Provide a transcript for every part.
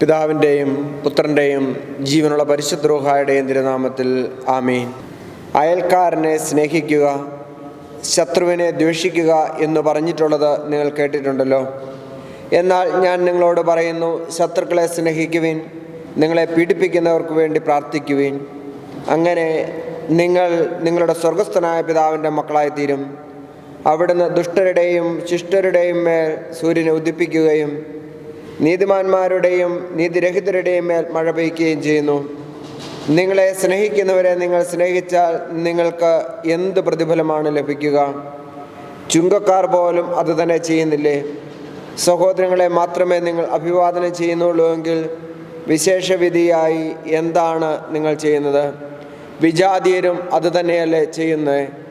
പിതാവിന്റെയും പുത്രന്റെയും ജീവനുള്ള പരിശുദ്രോഹായുടെയും തിരുനാമത്തിൽ ആമീൻ. അയൽക്കാരനെ സ്നേഹിക്കുക ശത്രുവിനെ ദ്വേഷിക്കുക എന്ന് പറഞ്ഞിട്ടുള്ളത് നിങ്ങൾ കേട്ടിട്ടുണ്ടല്ലോ. എന്നാൽ ഞാൻ നിങ്ങളോട് പറയുന്നു ശത്രുക്കളെ സ്നേഹിക്കുവിൻ നിങ്ങളെ പീഡിപ്പിക്കുന്നവർക്ക് വേണ്ടി പ്രാർത്ഥിക്കുവിൻ. അങ്ങനെ നിങ്ങൾ നിങ്ങളുടെ സ്വർഗസ്ഥനായ പിതാവിന്റെ മക്കളായിത്തീരും. അവിടുന്ന് ദുഷ്ടരുടെയും ശിഷ്ടരുടെയും മേൽ സൂര്യനെ ഉദിപ്പിക്കുകയും നീതിമാന്മാരുടെയും നീതിരഹിതരുടെയും മേൽ മഴ പെയ്യുകയും ചെയ്യുന്നു. നിങ്ങളെ സ്നേഹിക്കുന്നവരെ നിങ്ങൾ സ്നേഹിച്ചാൽ നിങ്ങൾക്ക് എന്ത് പ്രതിഫലമാണ് ലഭിക്കുക? ചുങ്കക്കാർ പോലും അത് തന്നെ ചെയ്യുന്നില്ലേ? സഹോദരങ്ങളെ മാത്രമേ നിങ്ങൾ അഭിവാദനം ചെയ്യുന്നുള്ളൂ എങ്കിൽ വിശേഷവിധിയായി എന്താണ് നിങ്ങൾ ചെയ്യുന്നത്? വിജാതീയരും അത് തന്നെയല്ലേ ചെയ്യുന്നത്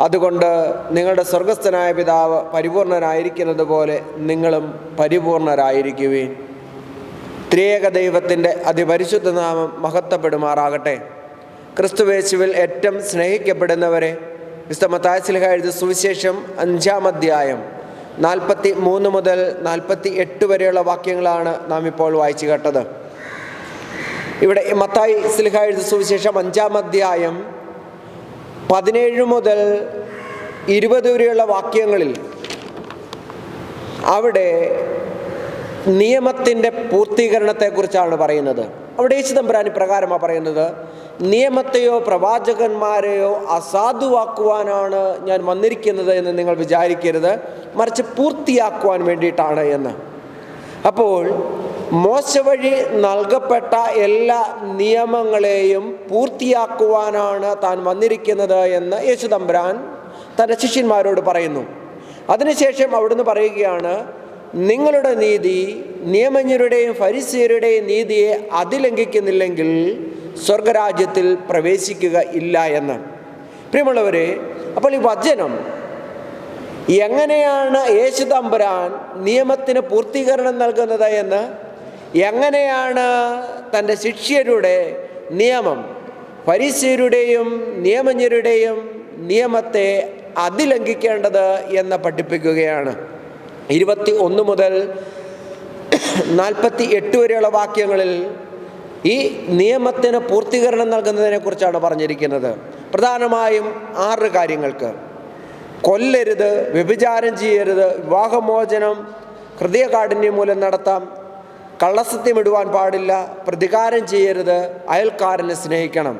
അതുകൊണ്ട് നിങ്ങളുടെ സ്വർഗസ്ഥനായ പിതാവ് പരിപൂർണനായിരിക്കുന്നത് പോലെ നിങ്ങളും പരിപൂർണരായിരിക്കുവീൻ. ത്രിയേക ദൈവത്തിന്റെ അതിപരിശുദ്ധ നാമം മഹത്വപ്പെടുമാറാകട്ടെ. ക്രിസ്തുവേശുവിൽ ഏറ്റവും സ്നേഹിക്കപ്പെടുന്നവരെ വിശുദ്ധ എഴുതി സുവിശേഷം അഞ്ചാം അധ്യായം നാൽപ്പത്തി മൂന്ന് മുതൽ നാൽപ്പത്തി എട്ട് വരെയുള്ള വാക്യങ്ങളാണ് നാം ഇപ്പോൾ വായിച്ചു കേട്ടത്. ഇവിടെ മത്തായി സിൽഹ എഴുതി സുവിശേഷം അഞ്ചാം അധ്യായം പതിനേഴ് മുതൽ ഇരുപത് വരെയുള്ള വാക്യങ്ങളിൽ അവിടെ നിയമത്തിന്റെ പൂർത്തീകരണത്തെക്കുറിച്ചാണ് പറയുന്നത്. അവിടെ യേശുദമ്പുരാൻ പ്രകാരമാണ് പറയുന്നത് നിയമത്തെയോ പ്രവാചകന്മാരെയോ അസാധുവാക്കുവാനാണ് ഞാൻ വന്നിരിക്കുന്നത് എന്ന് നിങ്ങൾ വിചാരിക്കരുത്. മറിച്ച് പൂർത്തിയാക്കുവാൻ വേണ്ടിയിട്ടാണ് എന്ന്. അപ്പോൾ മോശ വഴി നൽകപ്പെട്ട എല്ലാ നിയമങ്ങളെയും പൂർത്തിയാക്കുവാനാണ് താൻ വന്നിരിക്കുന്നത് എന്ന് യേശു തമ്പുരാൻ തന്റെ ശിഷ്യന്മാരോട് പറയുന്നു. അതിനുശേഷം അവിടുന്ന് പറയുകയാണ് നിങ്ങളുടെ നീതി നിയമജ്ഞരുടെയും ഫരിസീരുടെയും നീതിയെ അതിലംഘിക്കുന്നില്ലെങ്കിൽ സ്വർഗരാജ്യത്തിൽ പ്രവേശിക്കുക ഇല്ല എന്ന്. പ്രിയമുള്ളവരെ അപ്പോൾ ഈ വചനം എങ്ങനെയാണ് യേശു തമ്പുരാൻ നിയമത്തിന് പൂർത്തീകരണം നൽകുന്നത് എന്ന് എങ്ങനെയാണ് തന്റെ ശിഷ്യരുടെ നിയമം? പരിസ്യരുടെയും നിയമജ്ഞരുടെയും നിയമത്തെ അതിലംഘിക്കേണ്ടത് എന്ന് പഠിപ്പിക്കുകയാണ്. ഇരുപത്തി ഒന്ന് മുതൽ നാൽപ്പത്തി എട്ട് വരെയുള്ള വാക്യങ്ങളിൽ ഈ നിയമത്തിന് പൂർത്തീകരണം നൽകുന്നതിനെ കുറിച്ചാണ് പറഞ്ഞിരിക്കുന്നത്. പ്രധാനമായും ആറ് കാര്യങ്ങൾക്ക്. കൊല്ലരുത് വ്യഭിചാരം ചെയ്യരുത് വിവാഹമോചനം ഹൃദയകാഠിന്യം മൂലം നടത്താം കള്ളസത്യം ഇടുവാൻ പാടില്ല പ്രതികാരം ചെയ്യരുത് അയൽക്കാരനെ സ്നേഹിക്കണം.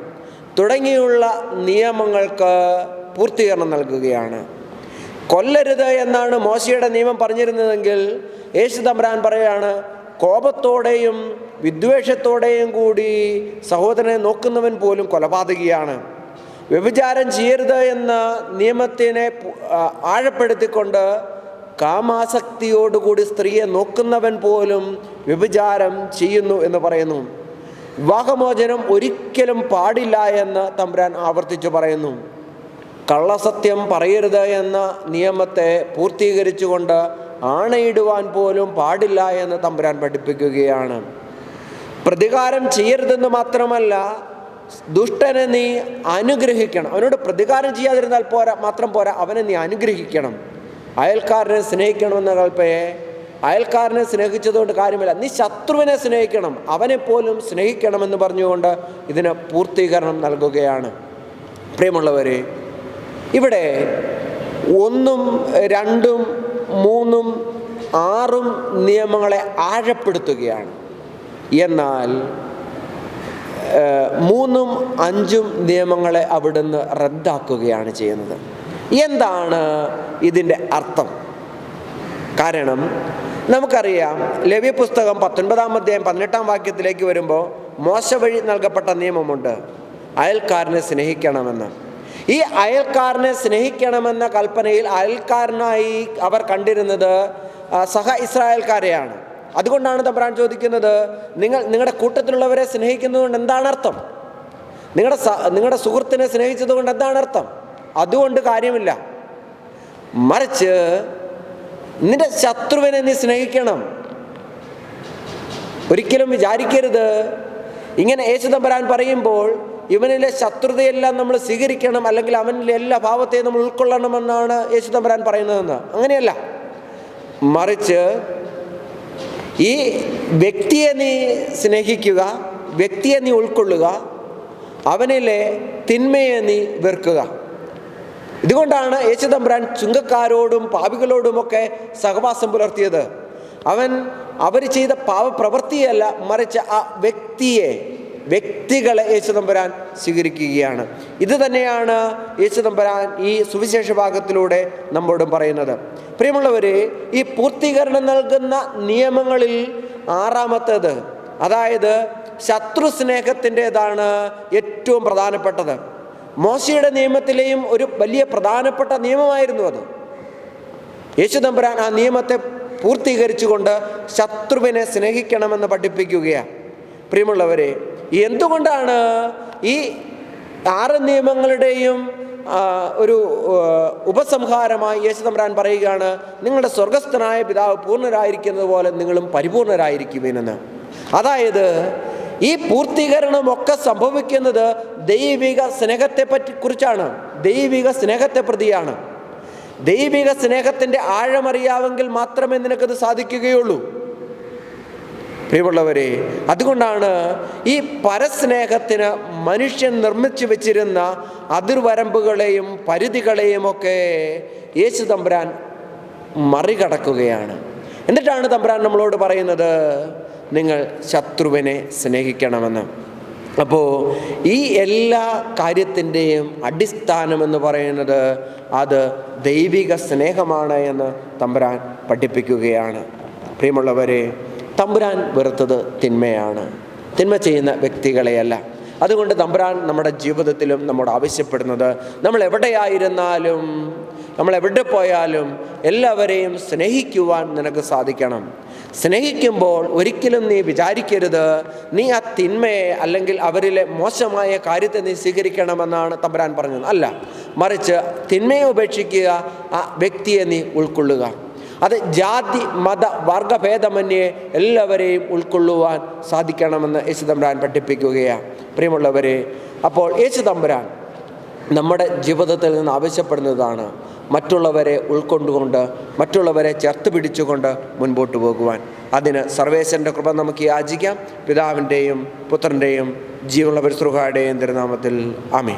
തുടങ്ങിയുള്ള നിയമങ്ങൾക്ക് പൂർത്തീകരണം നൽകുകയാണ്. കൊല്ലരുത് എന്നാണ് മോശയുടെ നിയമം പറഞ്ഞിരുന്നതെങ്കിൽ യേശു തമ്പരാൻ പറയുകയാണ് കോപത്തോടെയും വിദ്വേഷത്തോടെയും കൂടി സഹോദരനെ നോക്കുന്നവൻ പോലും കൊലപാതകിയാണ്. വ്യഭിചാരം ചെയ്യരുത് എന്ന നിയമത്തിനെ ആഴപ്പെടുത്തിക്കൊണ്ട് കാമാസക്തിയോടുകൂടി സ്ത്രീയെ നോക്കുന്നവൻ പോലും വ്യഭിചാരം ചെയ്യുന്നു എന്ന് പറയുന്നു. വിവാഹമോചനം ഒരിക്കലും പാടില്ല എന്ന് തമ്പുരാൻ ആവർത്തിച്ചു പറയുന്നു. കള്ളസത്യം പറയരുത് എന്ന നിയമത്തെ പൂർത്തീകരിച്ചുകൊണ്ട് ആണയിടുവാൻ പോലും പാടില്ല എന്ന് തമ്പുരാൻ പഠിപ്പിക്കുകയാണ്. പ്രതികാരം ചെയ്യരുതെന്ന് മാത്രമല്ല ദുഷ്ടനെ നീ അനുഗ്രഹിക്കണം. അവനോട് പ്രതികാരം ചെയ്യാതിരുന്നാൽ പോരാ മാത്രം പോരാ അവനെ നീ അനുഗ്രഹിക്കണം. അയൽക്കാരനെ സ്നേഹിക്കണമെന്ന കൽപ്പയെ അയൽക്കാരനെ സ്നേഹിച്ചതുകൊണ്ട് കാര്യമില്ല. നീ ശത്രുവിനെ സ്നേഹിക്കണം. അവനെപ്പോലും സ്നേഹിക്കണമെന്ന് പറഞ്ഞുകൊണ്ട് ഇതിന് പൂർത്തീകരണം നൽകുകയാണ്. പ്രിയമുള്ളവരെ ഇവിടെ ഒന്നും രണ്ടും മൂന്നും ആറും നിയമങ്ങളെ ആഴപ്പെടുത്തുകയാണ്. എന്നാൽ മൂന്നും അഞ്ചും നിയമങ്ങളെ അവിടുന്ന് റദ്ദാക്കുകയാണ് ചെയ്യുന്നത്. എന്താണ് ഇതിന്റെ അർത്ഥം? കാരണം നമുക്കറിയാം ലവ്യ പുസ്തകം പത്തൊൻപതാം അധ്യായം പതിനെട്ടാം വാക്യത്തിലേക്ക് വരുമ്പോൾ മോശ വഴി നൽകപ്പെട്ട നിയമമുണ്ട്. അയൽക്കാരനെ സ്നേഹിക്കണമെന്ന്. ഈ അയൽക്കാരനെ സ്നേഹിക്കണമെന്ന കൽപ്പനയിൽ അയൽക്കാരനായി അവർ കണ്ടിരുന്നത് സഹ ഇസ്രായേൽക്കാരെയാണ്. അതുകൊണ്ടാണ് തമ്പ്രാൻ ചോദിക്കുന്നത് നിങ്ങൾ നിങ്ങളുടെ കൂട്ടത്തിലുള്ളവരെ സ്നേഹിക്കുന്നതുകൊണ്ട് എന്താണ് അർത്ഥം? നിങ്ങളുടെ നിങ്ങളുടെ സുഹൃത്തിനെ സ്നേഹിച്ചതുകൊണ്ട് എന്താണ് അർത്ഥം? അതുകൊണ്ട് കാര്യമില്ല. മറിച്ച് നിന്റെ ശത്രുവിനെ നീ സ്നേഹിക്കണം. ഒരിക്കലും വിചാരിക്കരുത്. ഇങ്ങനെ യേശു പറയുമ്പോൾ ഇവനിലെ ശത്രുതയെല്ലാം നമ്മൾ സ്വീകരിക്കണം അല്ലെങ്കിൽ അവനിലെ എല്ലാ ഭാവത്തെയും നമ്മൾ ഉൾക്കൊള്ളണമെന്നാണ് യേശു പറയുന്നതെന്ന്. അങ്ങനെയല്ല. മറിച്ച് ഈ വ്യക്തിയെ നീ സ്നേഹിക്കുക വ്യക്തിയെ നീ ഉൾക്കൊള്ളുക അവനിലെ തിന്മയെ നീ വെറുക്കുക. ഇതുകൊണ്ടാണ് യേശുദമ്പുരാൻ ചുങ്കക്കാരോടും പാപികളോടുമൊക്കെ സഹവാസം പുലർത്തിയത്. അവൻ അവർ ചെയ്ത പാവപ്രവൃത്തിയല്ല മറിച്ച് ആ വ്യക്തിയെ വ്യക്തികളെ യേശുദമ്പുരാൻ സ്വീകരിക്കുകയാണ്. ഇത് തന്നെയാണ് യേശുദമ്പുരാൻ ഈ സുവിശേഷ ഭാഗത്തിലൂടെ നമ്മോടും പറയുന്നത്. പ്രിയമുള്ളവരെ ഈ പൂർത്തീകരണം നൽകുന്ന നിയമങ്ങളിൽ ആറാമത്തേത് അതായത് ശത്രു സ്നേഹത്തിന്റെതാണ് ഏറ്റവും പ്രധാനപ്പെട്ടത്. മോശയുടെ നിയമത്തിലെയും ഒരു വലിയ പ്രധാനപ്പെട്ട നിയമമായിരുന്നു അത്. യേശു തമ്പുരാൻ ആ നിയമത്തെ പൂർത്തീകരിച്ചുകൊണ്ട് ശത്രുവിനെ സ്നേഹിക്കണമെന്ന് പഠിപ്പിക്കുകയാണ്. പ്രിയമുള്ളവരെ എന്തുകൊണ്ടാണ് ഈ ആറ് നിയമങ്ങളുടെയും ഒരു ഉപസംഹാരമായി യേശു തമ്പുരാൻ പറയുകയാണ് നിങ്ങളുടെ സ്വർഗസ്ഥനായ പിതാവ് പൂർണരായിരിക്കുന്നത് പോലെ നിങ്ങളും പരിപൂർണരായിരിക്കുമെന്ന്. അതായത് ഈ പൂർത്തീകരണമൊക്കെ സംഭവിക്കുന്നത് ദൈവിക സ്നേഹത്തെ പറ്റി കുറിച്ചാണ് ദൈവിക സ്നേഹത്തെ പ്രതിയാണ് ദൈവിക സ്നേഹത്തിന്റെ ആഴമറിയാവെങ്കിൽ മാത്രമേ നിനക്കത് സാധിക്കുകയുള്ളൂ. പ്രിയമുള്ളവരെ അതുകൊണ്ടാണ് ഈ പരസ്നേഹത്തിന് മനുഷ്യൻ നിർമ്മിച്ചു വെച്ചിരുന്ന അതിർവരമ്പുകളെയും പരിധികളെയും ഒക്കെ യേശു തമ്പുരാൻ മറികടക്കുകയാണ്. എന്നിട്ടാണ് തമ്പുരാൻ നമ്മളോട് പറയുന്നത് നിങ്ങൾ ശത്രുവിനെ സ്നേഹിക്കണമെന്ന്. അപ്പോൾ ഈ എല്ലാ കാര്യത്തിന്റെയും അടിസ്ഥാനമെന്ന് പറയുന്നത് അത് ദൈവിക സ്നേഹമാണ് എന്ന് തമ്പുരാൻ പഠിപ്പിക്കുകയാണ്. പ്രിയമുള്ളവരെ തമ്പുരാൻ വെറുത്തത് തിന്മയാണ്. തിന്മ ചെയ്യുന്ന വ്യക്തികളെയല്ല. അതുകൊണ്ട് തമ്പുരാൻ നമ്മുടെ ജീവിതത്തിലും നമ്മോട് ആവശ്യപ്പെടുന്നത് നമ്മൾ എവിടെയായിരുന്നാലും നമ്മൾ എവിടെ പോയാലും എല്ലാവരെയും സ്നേഹിക്കുവാൻ നിനക്ക് സാധിക്കണം. സ്നേഹിക്കുമ്പോൾ ഒരിക്കലും നീ വിചാരിക്കരുത്. നീ ആ തിന്മയെ അല്ലെങ്കിൽ അവരിലെ മോശമായ കാര്യത്തെ നീ സ്വീകരിക്കണമെന്നാണ് തമ്പുരാൻ പറഞ്ഞത്. അല്ല മറിച്ച് തിന്മയെ ഉപേക്ഷിക്കുക ആ വ്യക്തിയെ നീ ഉൾക്കൊള്ളുക. അത് ജാതി മത വർഗഭേദമന്യേ എല്ലാവരെയും ഉൾക്കൊള്ളുവാൻ സാധിക്കണമെന്ന് യേശു തമ്പുരാൻ പഠിപ്പിക്കുകയാണ് പ്രിയമുള്ളവരെ അപ്പോൾ യേശു തമ്പുരാൻ നമ്മുടെ ജീവിതത്തിൽ നിന്ന് ആവശ്യപ്പെടുന്നതാണ്. മറ്റുള്ളവരെ ഉൾക്കൊണ്ടുകൊണ്ട് മറ്റുള്ളവരെ ചേർത്ത് പിടിച്ചുകൊണ്ട് മുൻപോട്ട് പോകുവാൻ. അതിന് സർവേശ്വരന്റെ കൃപ നമുക്ക് യാചിക്കാം. പിതാവിന്റെയും പുത്രന്റെയും ജീവനുള്ള പരിശ്രുഹായുടെയും തിരുനാമത്തിൽ. ആമേ